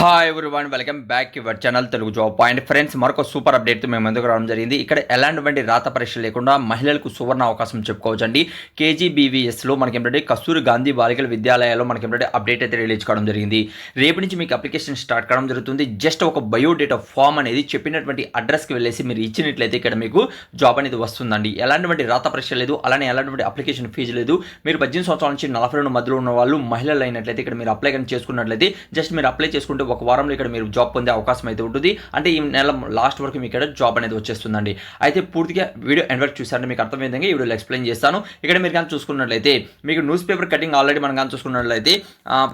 Hi one welcome back your channel Telugu job point friends మరొక super update మేము ముందుకు రావడం జరిగింది. ఇక్కడ ఎలాంటి రాత పరీక్ష లేకుండా మహిళలకు సువర్ణ అవకాశం చెప్పుకోవచ్చండి. కేజీబీవీఎస్లో మనకి ఏంటంటే కస్తూరి గాంధీ బాలికల విద్యాలయాల్లో మనకి ఏంటంటే అప్డేట్ అయితే రిలీజ్ కావడం జరిగింది. రేపు నుంచి మీకు అప్లికేషన్ స్టార్ట్ కావడం జరుగుతుంది. జస్ట్ ఒక బయోడేటా ఫామ్ అనేది చెప్పినటువంటి అడ్రస్కి వెళ్ళేసి మీరు ఇచ్చినట్లయితే ఇక్కడ మీకు జాబ్ అనేది వస్తుందండి. ఎలాంటి రాత పరీక్ష లేదు అలానే ఎలాంటి అప్లికేషన్ ఫీజు లేదు. మీరు పద్దెనిమిది సంవత్సరాల నుంచి నలభై రెండు మధ్యలో ఉన్న వాళ్ళు మహిళలు అయినట్లయితే ఇక్కడ మీరు అప్లై కానీ చేసుకున్నట్లయితే జస్ట్ మీరు అప్లై చేసుకుంటే ఒక వారంలో ఇక్కడ మీరు జాబ్ పొందే అవకాశం అయితే ఉంటుంది. అంటే ఈ నెల లాస్ట్ వరకు మీకు ఇక్కడ జాబ్ అనేది వచ్చేస్తుందండి. అయితే పూర్తిగా వీడియో ఎండ్ వరకు చూసారంటే మీకు అర్థం విధంగా ఈ వీడియోలో ఎక్స్ప్లెయిన్ చేస్తాను. ఇక్కడ మీరు కానీ చూసుకున్నట్లయితే మీకు న్యూస్ పేపర్ కటింగ్ ఆల్రెడీ మనం కానీ చూసుకున్నట్లయితే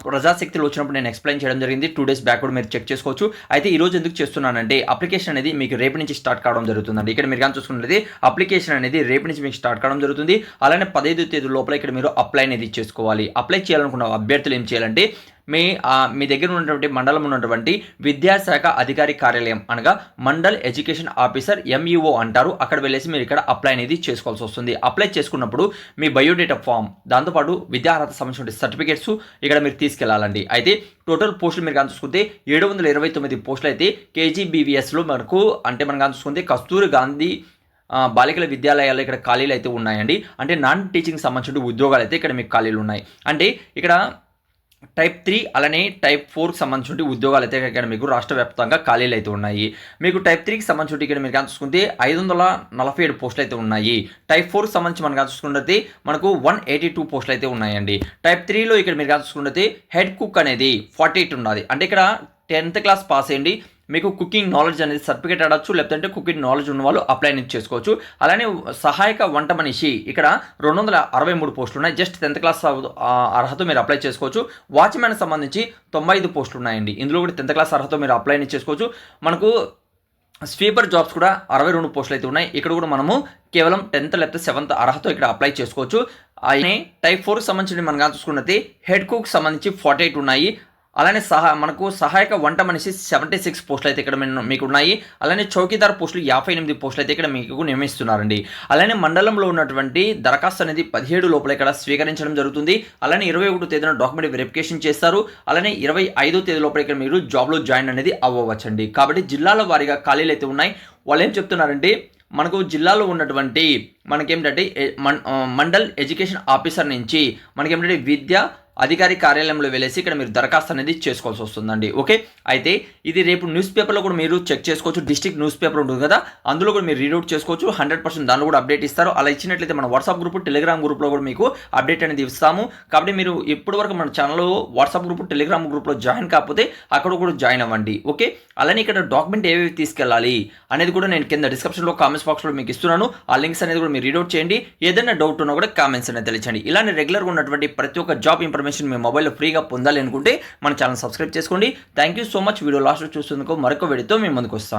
ప్రజాశక్తిలో వచ్చినప్పుడు నేను ఎక్స్ప్లెయిన్ చేయడం జరిగింది. టూ డేస్ బ్యాక్ కూడా మీరు చెక్ చేసుకోవచ్చు. అయితే ఈ రోజు ఎందుకు చేస్తున్నానంటే అప్లికేషన్ అనేది మీకు రేపు నుంచి స్టార్ట్ కావడం జరుగుతుందండి. ఇక్కడ మీరు కానీ చూసుకున్నట్లయితే అప్లికేషన్ అనేది రేపు నుంచి మీకు స్టార్ట్ కావడం జరుగుతుంది. అలానే పదహైదు తేదీ లోపల ఇక్కడ మీరు అప్లై అనేది చేసుకోవాలి. అప్లై చేయాలనుకున్న అభ్యర్థులు ఏం చేయాలంటే మీ మీ దగ్గర ఉన్నటువంటి మండలం ఉన్నటువంటి విద్యాశాఖ అధికారి కార్యాలయం అనగా మండల్ ఎడ్యుకేషన్ ఆఫీసర్ ఎంఈఓ అంటారు. అక్కడ వెళ్ళేసి మీరు ఇక్కడ అప్లై అనేది చేసుకోవాల్సి వస్తుంది. అప్లై చేసుకున్నప్పుడు మీ బయోడేటా ఫామ్ దాంతోపాటు విద్యార్హత సంబంధించిన సర్టిఫికేట్స్ ఇక్కడ మీరు తీసుకెళ్ళాలండి. అయితే టోటల్ పోస్టులు మీరు కానీ చూసుకుంటే ఏడు వందల ఇరవై తొమ్మిది పోస్టులు అయితే కేజీబీవీఎస్లో మనకు అంటే మనం కానీ చూసుకుంటే కస్తూరి గాంధీ బాలికల విద్యాలయాల్లో ఇక్కడ ఖాళీలు అయితే ఉన్నాయండి. అంటే నాన్ టీచింగ్ సంబంధించిన ఉద్యోగాలు అయితే ఇక్కడ మీకు ఖాళీలు ఉన్నాయి. అంటే ఇక్కడ టైప్ త్రీ అలానే టైప్ ఫోర్కి సంబంధించిన ఉద్యోగాలు అయితే ఇక్కడ మీకు రాష్ట్ర వ్యాప్తంగా ఖాళీలు అయితే ఉన్నాయి. మీకు టైప్ త్రీకి సంబంధించి ఇక్కడ మీరు కానీ చూసుకుంటే ఐదు వందల నలభై ఏడు పోస్టులు అయితే ఉన్నాయి. టైప్ ఫోర్కి సంబంధించి మనం కానీ చూసుకుంటే మనకు వన్ ఎయిటీ టూ పోస్టులు అయితే ఉన్నాయండి. టైప్ త్రీలో ఇక్కడ మీరు కానీ చూసుకుంటే హెడ్ కుక్ అనేది ఫార్టీ ఎయిట్ ఉన్నది అంటే ఇక్కడ టెన్త్ క్లాస్ పాస్ అయ్యండి. మీకు కుకింగ్ నాలెడ్జ్ అనేది సర్టిఫికేట్ అడగచ్చు లేకపోతే కుకింగ్ నాలెడ్జ్ ఉన్న వాళ్ళు అప్లై అనేది చేసుకోవచ్చు. అలానే సహాయక వంట మనిషి ఇక్కడ రెండు వందల అరవై మూడు పోస్టులు ఉన్నాయి. జస్ట్ టెన్త్ క్లాస్ అర్హత మీరు అప్లై చేసుకోవచ్చు. వాచ్మెన్ సంబంధించి తొంభై ఐదు పోస్టులు ఉన్నాయండి. ఇందులో కూడా టెన్త్ క్లాస్ అర్హత మీరు అప్లై అనేది చేసుకోవచ్చు. మనకు స్వీపర్ జాబ్స్ కూడా అరవై రెండు పోస్టులు అయితే ఉన్నాయి. ఇక్కడ కూడా మనము కేవలం టెన్త్ లేకపోతే సెవెంత్ అర్హత ఇక్కడ అప్లై చేసుకోవచ్చు. ఆయన టైప్ ఫోర్కి సంబంధించి మనం చూసుకున్నది హెడ్ కుక్ సంబంధించి ఫార్టీ ఎయిట్ ఉన్నాయి. అలానే సహా మనకు సహాయక వంట మనిషి సెవెంటీ సిక్స్ పోస్టులు అయితే ఇక్కడ మీకు ఉన్నాయి అలానే చౌకీదార్ పోస్టులు యాభై ఎనిమిది పోస్టులు అయితే ఇక్కడ మీకు నియమిస్తున్నారండి. అలానే మండలంలో ఉన్నటువంటి దరఖాస్తు అనేది పదిహేడు లోపల ఇక్కడ స్వీకరించడం జరుగుతుంది. అలానే ఇరవై ఒకటో తేదీన డాక్యుమెంట్ వెరిఫికేషన్ చేస్తారు. అలానే ఇరవై ఐదో తేదీ లోపల ఇక్కడ మీరు జాబ్లో జాయిన్ అనేది అవ్వవచ్చండి. కాబట్టి జిల్లాల వారీగా ఖాళీలు అయితే ఉన్నాయి. వాళ్ళు ఏం చెప్తున్నారంటే మనకు జిల్లాలో ఉన్నటువంటి మనకేమిటంటే మండల్ ఎడ్యుకేషన్ ఆఫీసర్ నుంచి మనకేమిటంటే విద్య అధికారి కార్యాలయంలో వెళ్ళేసి ఇక్కడ మీరు దరఖాస్తు అనేది చేసుకోవాల్సి వస్తుందండి. ఓకే? అయితే ఇది రేపు న్యూస్ పేపర్లో కూడా మీరు చెక్ చేసుకోవచ్చు. డిస్ట్రిక్ట్ న్యూస్ పేపర్ ఉంటుంది కదా? అందులో కూడా మీరు రీడౌట్ చేసుకోవచ్చు. హండ్రెడ్ పర్సెంట్ దానిలో కూడా అప్డేట్ ఇస్తారు. అలా ఇచ్చినట్లయితే మన వాట్సాప్ గ్రూప్ టెలిగ్రామ్ గ్రూప్లో కూడా మీకు అప్డేట్ అనేది ఇస్తాము. కాబట్టి మీరు ఇప్పటి వరకు మన ఛానల్లో వాట్సాప్ గ్రూప్ టెలిగ్రామ్ గ్రూప్లో జాయిన్ కాకపోతే అక్కడ కూడా జాయిన్ అవ్వండి. ఓకే? అలానే ఇక్కడ డాక్యుమెంట్ ఏవేవి తీసుకెళ్ళాలి అనేది కూడా నేను కింద డిస్క్రిప్షన్లో కామెంట్స్ బాక్స్లో మీకు ఇస్తున్నాను. ఆ లింక్స్ అనేది కూడా మీరు రీడౌట్ చేయండి. ఏదైనా డౌట్ ఉన్నా కూడా కామెంట్స్ అనేది తెలియచండి ఇలానే రెగ్యులర్గా ఉన్నటువంటి ప్రతి ఒక్క జాబ్ ఇన్ఫర్మేషన్ మీ మొబైల్లో ఫ్రీగా పొందాలి అనుకుంటే మన ఛానల్ సబ్స్క్రైబ్ చేసుకోండి. Thank you so much video last చూసేందుకు మరొక వీడియోతో మేము ముందుకు వస్తాను